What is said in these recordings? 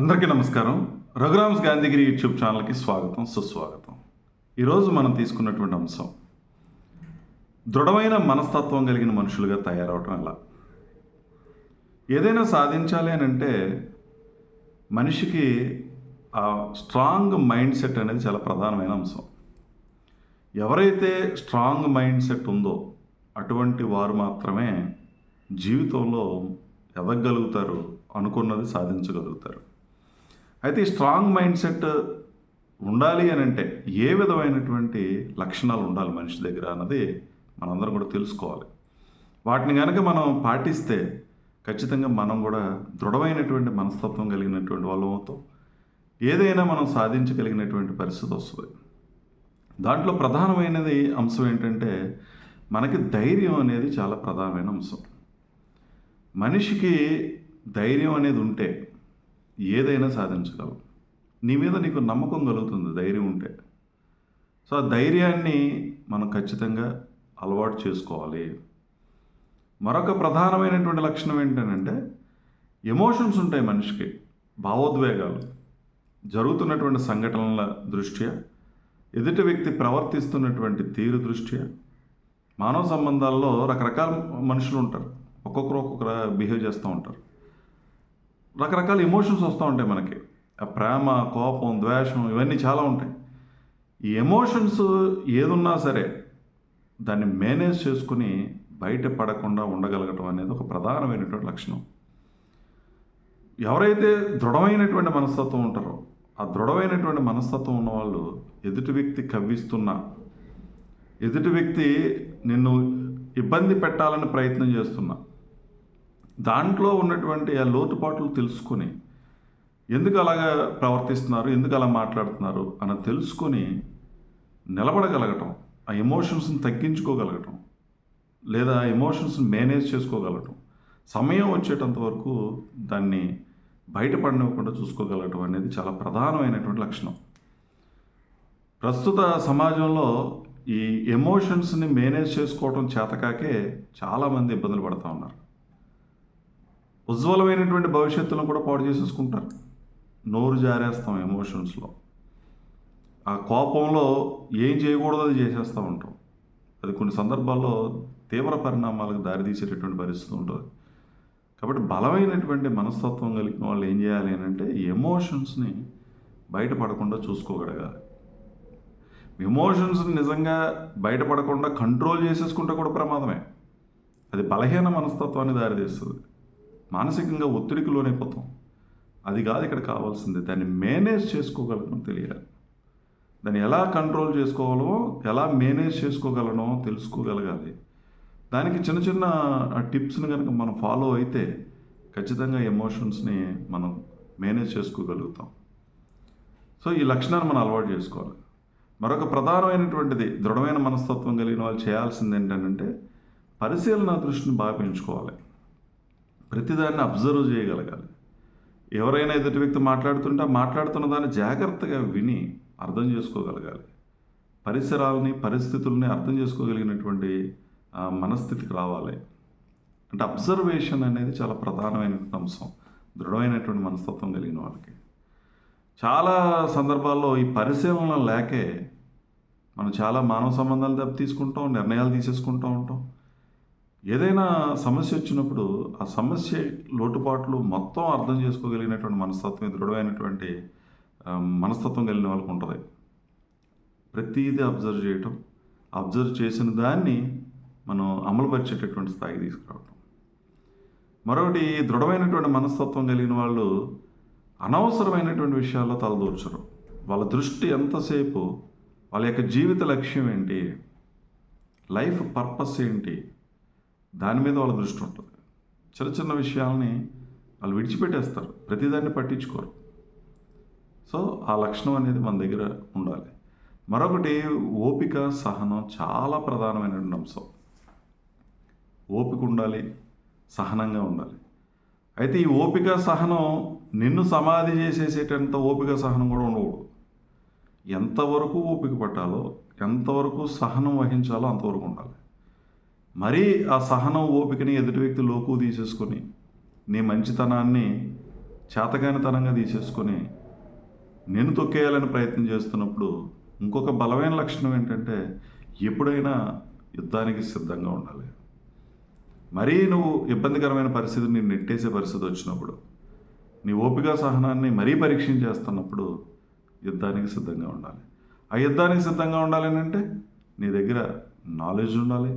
అందరికీ నమస్కారం. రఘురామ్స్ గాంధీగిరి యూట్యూబ్ ఛానల్కి స్వాగతం సుస్వాగతం. ఈరోజు మనం తీసుకున్నటువంటి అంశం దృఢమైన మనస్తత్వం కలిగిన మనుషులుగా తయారవటం ఎలా? ఏదైనా సాధించాలి అని అంటే మనిషికి ఆ స్ట్రాంగ్ మైండ్ సెట్ అనేది చాలా ప్రధానమైన అంశం. ఎవరైతే స్ట్రాంగ్ మైండ్ సెట్ ఉందో అటువంటి వారు మాత్రమే జీవితంలో ఎదగలుగుతారు అనుకున్నది సాధించగలుగుతారు. అయితే ఈ స్ట్రాంగ్ మైండ్ సెట్ ఉండాలి అని అంటే ఏ విధమైనటువంటి లక్షణాలు ఉండాలి మనిషి దగ్గర అన్నది మనందరం కూడా తెలుసుకోవాలి. వాటిని కనుక మనం పాటిస్తే ఖచ్చితంగా మనం కూడా దృఢమైనటువంటి మనస్తత్వం కలిగినటువంటి వాళ్ళం అవుతాం. ఏదైనా మనం సాధించగలిగినటువంటి పరిస్థితి వస్తుంది. దాంట్లో ప్రధానమైనది అంశం ఏంటంటే మనకి ధైర్యం అనేది చాలా ప్రధానమైన అంశం. మనిషికి ధైర్యం అనేది ఉంటే ఏదైనా సాధించగలం నీ మీద నీకు నమ్మకం కలుగుతుంది ధైర్యం ఉంటే. సో ఆ ధైర్యాన్ని మనం ఖచ్చితంగా అలవాటు చేసుకోవాలి. మరొక ప్రధానమైనటువంటి లక్షణం ఏంటంటే ఎమోషన్స్ ఉంటాయి మనిషికి భావోద్వేగాలు. జరుగుతున్నటువంటి సంఘటనల దృష్ట్యా ఎదుటి వ్యక్తి ప్రవర్తిస్తున్నటువంటి తీరు దృష్ట్యా మానవ సంబంధాల్లో రకరకాల మనుషులు ఉంటారు. ఒక్కొక్కరు ఒక్కొక్కరు బిహేవ్ చేస్తూ ఉంటారు. రకరకాల ఎమోషన్స్ వస్తూ ఉంటాయి మనకి. ఆ ప్రేమ కోపం ద్వేషం ఇవన్నీ చాలా ఉంటాయి. ఈ ఎమోషన్స్ ఏదున్నా సరే దాన్ని మేనేజ్ చేసుకుని బయట పడకుండా ఉండగలగటం అనేది ఒక ప్రధానమైనటువంటి లక్షణం. ఎవరైతే దృఢమైనటువంటి మనస్తత్వం ఉంటారో ఆ దృఢమైనటువంటి మనస్తత్వం ఉన్న వాళ్ళు ఎదుటి వ్యక్తి కవ్విస్తున్నా ఎదుటి వ్యక్తి నిన్ను ఇబ్బంది పెట్టాలని ప్రయత్నం చేస్తున్నా దాంట్లో ఉన్నటువంటి ఆ లోతుపాట్లు తెలుసుకొని ఎందుకు అలాగా ప్రవర్తిస్తున్నారు ఎందుకు అలా మాట్లాడుతున్నారు అని తెలుసుకొని నిలబడగలగటం ఆ ఎమోషన్స్ని తగ్గించుకోగలగటం లేదా ఎమోషన్స్ని మేనేజ్ చేసుకోగలగటం సమయం వచ్చేటంత వరకు దాన్ని బయటపడనివ్వకుండా చూసుకోగలగటం అనేది చాలా ప్రధానమైనటువంటి లక్షణం. ప్రస్తుత సమాజంలో ఈ ఎమోషన్స్ని మేనేజ్ చేసుకోవటం చేతకాకే చాలామంది ఇబ్బందులు పడుతూ ఉన్నారు. ఉజ్వలమైనటువంటి భవిష్యత్తులను కూడా పాడు చేసేసుకుంటారు. నోరు జారేస్తాం ఎమోషన్స్లో ఆ కోపంలో ఏం చేయకూడదు అది చేసేస్తూ ఉంటాం. అది కొన్ని సందర్భాల్లో తీవ్ర పరిణామాలకు దారితీసేటటువంటి పరిస్థితి ఉంటుంది. కాబట్టి బలమైనటువంటి మనస్తత్వం కలిగిన వాళ్ళు ఏం చేయాలి అని అంటే ఎమోషన్స్ని బయటపడకుండా చూసుకోగలగాలి. ఎమోషన్స్ నిజంగా బయటపడకుండా కంట్రోల్ చేసేసుకుంటే కూడా ప్రమాదమే. అది బలహీన మనస్తత్వాన్ని దారితీస్తుంది. మానసికంగా ఒత్తిడికి లోనైపోతాం అది కాదు ఇక్కడ కావాల్సింది. దాన్ని మేనేజ్ చేసుకోగలగడం తెలియాలి. దాన్ని ఎలా కంట్రోల్ చేసుకోవాలో ఎలా మేనేజ్ చేసుకోగలనో తెలుసుకోగలగాలి. దానికి చిన్న చిన్న టిప్స్ని కనుక మనం ఫాలో అయితే ఖచ్చితంగా ఎమోషన్స్ని మనం మేనేజ్ చేసుకోగలుగుతాం. సో ఈ లక్షణాన్ని మనం అలవాటు చేసుకోవాలి. మరొక ప్రధానమైనటువంటిది దృఢమైన మనస్తత్వం కలిగిన వాళ్ళు చేయాల్సింది ఏంటంటే పరిశీలన దృష్టిని బాగా పెంచుకోవాలి. ప్రతిదాన్ని అబ్జర్వ్ చేయగలగాలి. ఎవరైనా ఎదుటి వ్యక్తి మాట్లాడుతుంటే మాట్లాడుతున్న దాన్ని జాగ్రత్తగా విని అర్థం చేసుకోగలగాలి. పరిసరాలని పరిస్థితుల్ని అర్థం చేసుకోగలిగినటువంటి మనస్థితికి రావాలి. అంటే అబ్జర్వేషన్ అనేది చాలా ప్రధానమైన అంశం. దృఢమైనటువంటి మనస్తత్వం కలిగిన వాళ్ళకి. చాలా సందర్భాల్లో ఈ పరిశీలన లేకే మనం చాలా మానవ సంబంధాలు దెబ్బ తీసుకుంటాం నిర్ణయాలు తీసేసుకుంటూ ఉంటాం. ఏదైనా సమస్య వచ్చినప్పుడు ఆ సమస్య లోటుపాట్లు మొత్తం అర్థం చేసుకోగలిగినటువంటి మనస్తత్వం దృఢమైనటువంటి మనస్తత్వం కలిగిన వాళ్ళకు ఉంటుంది. ప్రతిదీ అబ్జర్వ్ చేయటం అబ్జర్వ్ చేసిన దాన్ని మనం అమలుపరిచేటటువంటి స్థాయికి తీసుకురావటం. మరొకటి దృఢమైనటువంటి మనస్తత్వం కలిగిన వాళ్ళు అనవసరమైనటువంటి విషయాల్లో తలదూర్చరు. వాళ్ళ దృష్టి ఎంతసేపు వాళ్ళ యొక్క జీవిత లక్ష్యం ఏంటి? లైఫ్ పర్పస్ ఏంటి? దాని మీద వాళ్ళ దృష్టి ఉంటుంది. చిన్న చిన్న విషయాల్ని వాళ్ళు విడిచిపెట్టేస్తారు. ప్రతిదాన్ని పట్టించుకోరు. సో ఆ లక్షణం అనేది మన దగ్గర ఉండాలి. మరొకటి ఓపిక సహనం చాలా ప్రధానమైనటువంటి అంశం. ఓపిక ఉండాలి సహనంగా ఉండాలి. అయితే ఈ ఓపిక సహనం నిన్ను సమాధి చేసేసేటంత ఓపిక సహనం కూడా ఉండకూడదు. ఎంతవరకు ఓపిక పట్టాలో ఎంతవరకు సహనం వహించాలో అంతవరకు ఉండాలి. మరీ ఆ సహనం ఓపికని ఎదుటి వ్యక్తి లోకు తీసేసుకొని నీ మంచితనాన్ని చేతకానితనంగా తీసేసుకొని నేను తొక్కేయాలని ప్రయత్నం చేస్తున్నప్పుడు ఇంకొక బలమైన లక్షణం ఏంటంటే ఎప్పుడైనా యుద్ధానికి సిద్ధంగా ఉండాలి. మరీ నువ్వు ఇబ్బందికరమైన పరిస్థితి నేను నెట్టేసే పరిస్థితి వచ్చినప్పుడు నీ ఓపిక సహనాన్ని మరీ పరీక్షించేస్తున్నప్పుడు యుద్ధానికి సిద్ధంగా ఉండాలి. ఆ యుద్ధానికి సిద్ధంగా ఉండాలి అంటే నీ దగ్గర నాలెడ్జ్ ఉండాలి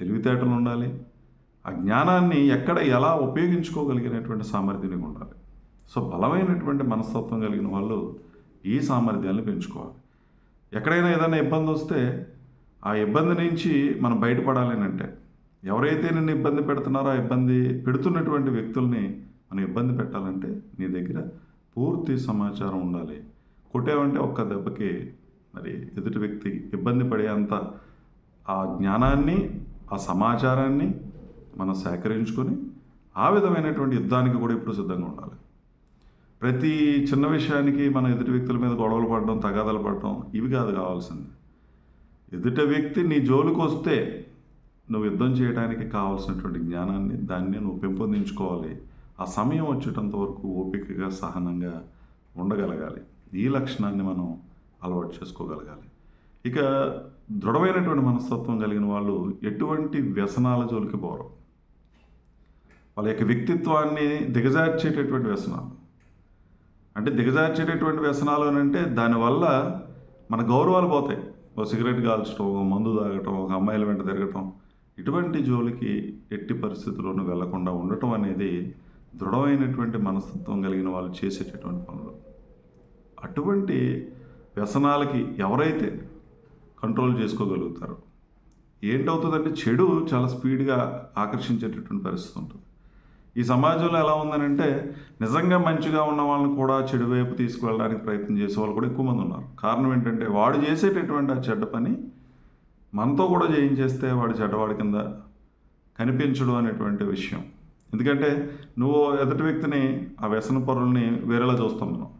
తెలివితేటలు ఉండాలి. ఆ జ్ఞానాన్ని ఎక్కడ ఎలా ఉపయోగించుకోగలిగినటువంటి సామర్థ్యం ఉండాలి. సో బలమైనటువంటి మనస్తత్వం కలిగిన వాళ్ళు ఈ సామర్థ్యాన్ని పెంచుకోవాలి. ఎక్కడైనా ఏదైనా ఇబ్బంది వస్తే ఆ ఇబ్బంది నుంచి మనం బయటపడాలి అంటే ఎవరైతే నిన్ను ఇబ్బంది పెడుతున్నారో ఆ ఇబ్బంది పెడుతున్నటువంటి వ్యక్తుల్ని మనం ఇబ్బంది పెట్టాలంటే నీ దగ్గర పూర్తి సమాచారం ఉండాలి. కొట్టేవంటే ఒక్క దెబ్బకి మరి ఎదుటి వ్యక్తి ఇబ్బంది పడేంత ఆ జ్ఞానాన్ని ఆ సమాచారాన్ని మనం సేకరించుకొని ఆ విధమైనటువంటి యుద్ధానికి కూడా ఇప్పుడు సిద్ధంగా ఉండాలి. ప్రతి చిన్న విషయానికి మన ఎదుటి వ్యక్తుల మీద గొడవలు పడడం తగాదాలు పడడం ఇవి కాదు కావాల్సింది. ఎదుట వ్యక్తి నీ జోలికి వస్తే నువ్వు యుద్ధం చేయడానికి కావాల్సినటువంటి జ్ఞానాన్ని దాన్ని నువ్వు పెంపొందించుకోవాలి. ఆ సమయం వచ్చేటంత వరకు ఓపికగా సహనంగా ఉండగలగాలి. ఈ లక్షణాన్ని మనం అలవాటు చేసుకోగలగాలి. ఇక దృఢమైనటువంటి మనస్తత్వం కలిగిన వాళ్ళు ఎటువంటి వ్యసనాల జోలికి పోరు. వాళ్ళ యొక్క వ్యక్తిత్వాన్ని దిగజార్చేటటువంటి వ్యసనాలు. అంటే దిగజార్చేటటువంటి వ్యసనాలు అని అంటే దానివల్ల మన గౌరవాలు పోతాయి. ఒక సిగరెట్ కాల్చడం ఒక మందు తాగటం ఒక అమ్మాయిల వెంట తిరగటం ఇటువంటి జోలికి ఎట్టి పరిస్థితుల్లోనూ వెళ్ళకుండా ఉండటం అనేది దృఢమైనటువంటి మనస్తత్వం కలిగిన వాళ్ళు చేసేటటువంటి పనులు. అటువంటి వ్యసనాలకి ఎవరైతే కంట్రోల్ చేసుకోగలుగుతారు. ఏంటవుతుందంటే చెడు చాలా స్పీడ్గా ఆకర్షించేటటువంటి పరిస్థితి ఉంటుంది. ఈ సమాజంలో ఎలా ఉందనంటే నిజంగా మంచిగా ఉన్న వాళ్ళని కూడా చెడు వైపు తీసుకువెళ్ళడానికి ప్రయత్నం చేసే వాళ్ళు కూడా ఎక్కువ మంది ఉన్నారు. కారణం ఏంటంటే వాడు చేసేటటువంటి ఆ చెడ్డ పని మనతో కూడా చేయించేస్తే వాడు చెడ్డవాడి కింద కనిపించడం అనేటువంటి విషయం. ఎందుకంటే నువ్వు ఎదుటి వ్యక్తిని ఆ వ్యసన పరుల్ని వేరేలా చూస్తాం మనం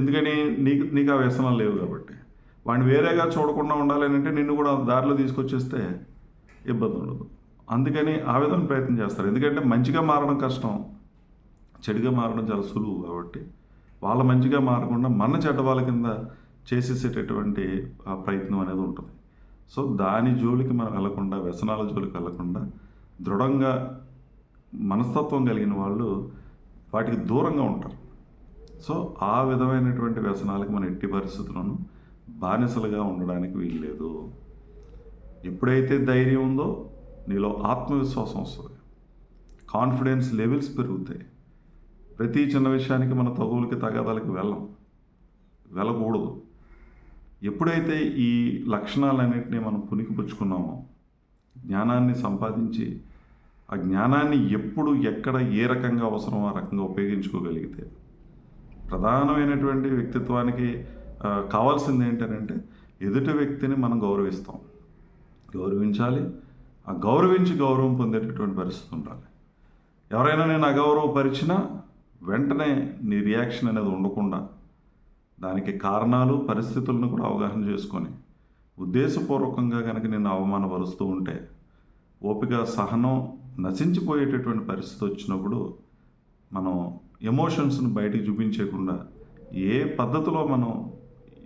ఎందుకని నీకు నీకు ఆ వ్యసనాలు లేవు కాబట్టి. వాడిని వేరేగా చూడకుండా ఉండాలి అంటే నిన్ను కూడా దారిలో తీసుకొచ్చేస్తే ఇబ్బంది ఉండదు. అందుకని ఆ విధంగా ప్రయత్నం చేస్తారు. ఎందుకంటే మంచిగా మారడం కష్టం. చెడుగా మారడం చాలా సులువు కాబట్టి వాళ్ళ మంచిగా మారకుండా మన చెడ్డ వాళ్ళ కింద చేసేసేటటువంటి ఆ ప్రయత్నం అనేది ఉంటుంది. సో దాని జోలికి మనం వెళ్ళకుండా వ్యసనాల జోలికి వెళ్ళకుండా దృఢంగా మనస్తత్వం కలిగిన వాళ్ళు వాటికి దూరంగా ఉంటారు. సో ఆ విధమైనటువంటి వ్యసనాలకు మన ఎట్టి పరిస్థితులను బానిసలుగా ఉండడానికి వీల్లేదు. ఎప్పుడైతే ధైర్యం ఉందో నీలో ఆత్మవిశ్వాసం వస్తుంది. కాన్ఫిడెన్స్ లెవెల్స్ పెరుగుతాయి. ప్రతి చిన్న విషయానికి మన తగువులకి తగాదాలకి వెళ్ళం. వెళ్ళకూడదు. ఎప్పుడైతే ఈ లక్షణాలన్నింటినీ మనం పుణికిపుచ్చుకున్నామో జ్ఞానాన్ని సంపాదించి ఆ జ్ఞానాన్ని ఎప్పుడు ఎక్కడ ఏ రకంగా అవసరమో ఆ రకంగా ఉపయోగించుకోగలిగితే ప్రధానమైనటువంటి వ్యక్తిత్వానికి కావాల్సింది ఏంటంటే ఎదుటి వ్యక్తిని మనం గౌరవిస్తాం. గౌరవించాలి. ఆ గౌరవించి గౌరవం పొందేటటువంటి పరిస్థితి ఉండాలి. ఎవరైనా నేను అగౌరవపరిచినా వెంటనే నీ రియాక్షన్ అనేది ఉండకుండా దానికి కారణాలు పరిస్థితులను కూడా అవగాహన చేసుకొని ఉద్దేశపూర్వకంగా కనుక నేను అవమానపరుస్తూ ఉంటే ఓపిక సహనం నశించిపోయేటటువంటి పరిస్థితి వచ్చినప్పుడు మనం ఎమోషన్స్ను బయటికి చూపించకుండా ఏ పద్ధతిలో మనం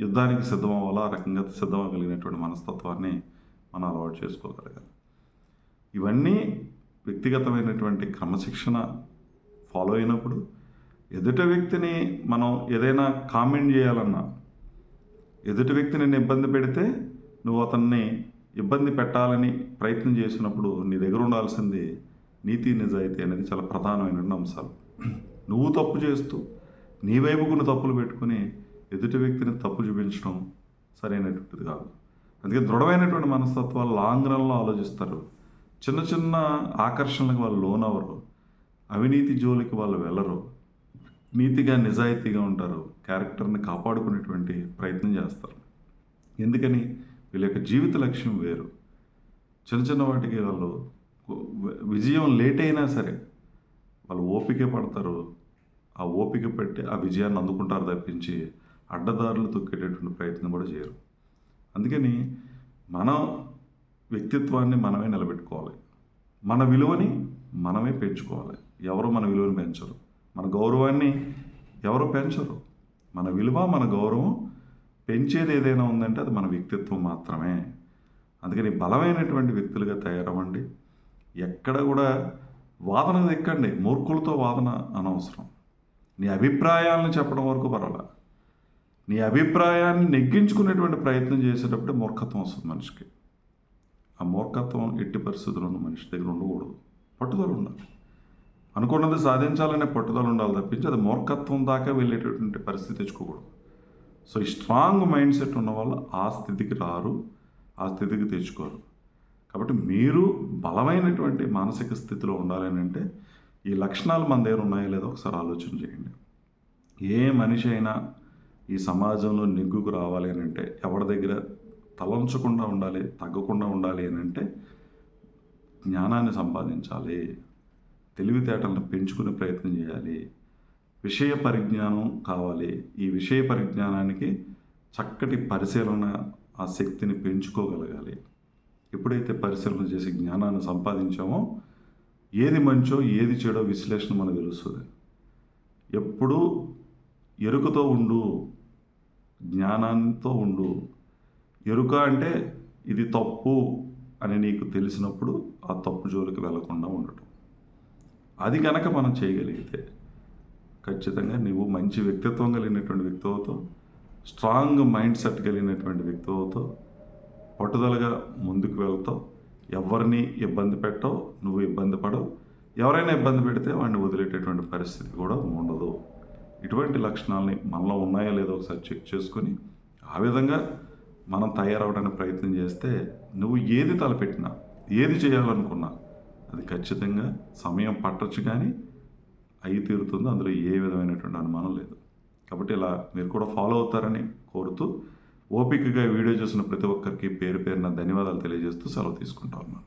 యుద్ధానికి సిద్ధం ఆ రకంగా సిద్ధమవగలిగినటువంటి మనస్తత్వాన్ని మనం అలవాటు చేసుకోగలగాలి. ఇవన్నీ వ్యక్తిగతమైనటువంటి క్రమశిక్షణ ఫాలో అయినప్పుడు ఎదుటి వ్యక్తిని మనం ఏదైనా కామెంట్ చేయాలన్నా ఎదుటి వ్యక్తి నిన్ను ఇబ్బంది పెడితే నువ్వు అతన్ని ఇబ్బంది పెట్టాలని ప్రయత్నం చేసినప్పుడు నీ దగ్గర ఉండాల్సింది నీతి నిజాయితీ అనేది చాలా ప్రధానమైన అంశాలు. నువ్వు తప్పు చేస్తూ నీ వైపు కొన్ని తప్పులు పెట్టుకుని ఎదుటి వ్యక్తిని తప్పు చూపించడం సరైనటువంటిది కాదు. అందుకే దృఢమైనటువంటి మనస్తత్వాలు లాంగ్ రన్లో ఆలోచిస్తారు. చిన్న చిన్న ఆకర్షణలకు వాళ్ళు లోనవరు అవినీతి జోలికి వాళ్ళు వెళ్ళరు. నీతిగా నిజాయితీగా ఉంటారు. క్యారెక్టర్ని కాపాడుకునేటువంటి ప్రయత్నం చేస్తారు. ఎందుకని? వీళ్ళ యొక్క జీవిత లక్ష్యం వేరు. చిన్న చిన్న వాటికి వాళ్ళు విజయం లేట్ అయినా సరే వాళ్ళు ఓపిక పడతారు. ఆ ఓపిక పెట్టి ఆ విజయాన్ని అందుకుంటారు తప్పించి అడ్డదారులు తొక్కేటటువంటి ప్రయత్నం కూడా చేయరు. అందుకని మనం వ్యక్తిత్వాన్ని మనమే నిలబెట్టుకోవాలి. మన విలువని మనమే పెంచుకోవాలి. ఎవరు మన విలువని పెంచరు. మన గౌరవాన్ని ఎవరు పెంచరు. మన విలువ మన గౌరవం పెంచేది ఏదైనా ఉందంటే అది మన వ్యక్తిత్వం మాత్రమే. అందుకని బలమైనటువంటి వ్యక్తులుగా తయారవ్వండి. ఎక్కడ కూడా వాదన ఎక్కండి. మూర్ఖులతో వాదన అనవసరం. నీ అభిప్రాయాలను చెప్పడం వరకు పర్వాలేదు. నీ అభిప్రాయాన్ని నెగ్గించుకునేటువంటి ప్రయత్నం చేసేటప్పుడే మూర్ఖత్వం వస్తుంది మనిషికి. ఆ మూర్ఖత్వం ఎట్టి పరిస్థితుల్లోనూ మనిషి దగ్గర ఉండకూడదు. పట్టుదల ఉండాలి. అనుకున్నది సాధించాలనే పట్టుదల ఉండాలి తప్పించి అది మూర్ఖత్వం దాకా వెళ్ళేటటువంటి పరిస్థితి తెచ్చుకోకూడదు. సో ఈ స్ట్రాంగ్ మైండ్ సెట్ ఉన్న వాళ్ళు ఆ స్థితికి రారు ఆ స్థితికి తెచ్చుకోరు. కాబట్టి మీరు బలమైనటువంటి మానసిక స్థితిలో ఉండాలని అంటే ఈ లక్షణాలు మన దగ్గర ఉన్నాయో లేదో ఒకసారి ఆలోచన చేయండి. ఏ మనిషి అయినా ఈ సమాజంలో నెగ్గుకు రావాలి అని అంటే ఎవరి దగ్గర తలంచకుండా ఉండాలి తగ్గకుండా ఉండాలి అని అంటే జ్ఞానాన్ని సంపాదించాలి తెలివితేటలను పెంచుకునే ప్రయత్నం చేయాలి విషయ పరిజ్ఞానం కావాలి. ఈ విషయ పరిజ్ఞానానికి చక్కటి పరిశీలన ఆ శక్తిని పెంచుకోగలగాలి. ఎప్పుడైతే పరిశీలన చేసి జ్ఞానాన్ని సంపాదించామో ఏది మంచో ఏది చెడో విశ్లేషణ మనకు తెలుస్తుంది. ఎప్పుడూ ఎరుకతో ఉండు జ్ఞానంతో ఉండు. ఎరుక అంటే ఇది తప్పు అని నీకు తెలిసినప్పుడు ఆ తప్పు జోలికి వెళ్ళకుండా ఉండటం. అది కనుక మనం చేయగలిగితే ఖచ్చితంగా నువ్వు మంచి వ్యక్తిత్వం కలిగినటువంటి వ్యక్తిత్వంతో స్ట్రాంగ్ మైండ్ సెట్ కలిగినటువంటి వ్యక్తిత్వంతో పట్టుదలగా ముందుకు వెళ్తావు. ఎవరిని ఇబ్బంది పెట్టవు నువ్వు ఇబ్బంది పడవు. ఎవరైనా ఇబ్బంది పెడితే వాడిని వదిలేటటువంటి పరిస్థితి కూడా ఉండదు. ఇటువంటి లక్షణాలని మనలో ఉన్నాయో లేదో ఒకసారి చెక్ చేసుకొని ఆ విధంగా మనం తయారవడానికి ప్రయత్నం చేస్తే నువ్వు ఏది తలపెట్టినా ఏది చేయాలనుకున్నా అది ఖచ్చితంగా సమయం పట్టొచ్చు కానీ అయి తీరుతుంది అందులో ఏ విధమైనటువంటి అనుమానం లేదు. కాబట్టి ఇలా మీరు కూడా ఫాలో అవుతారని కోరుతూ ఓపికగా వీడియో చూసిన ప్రతి ఒక్కరికి పేరు పేరున ధన్యవాదాలు తెలియజేస్తూ సెలవు తీసుకుంటా ఉన్నాను.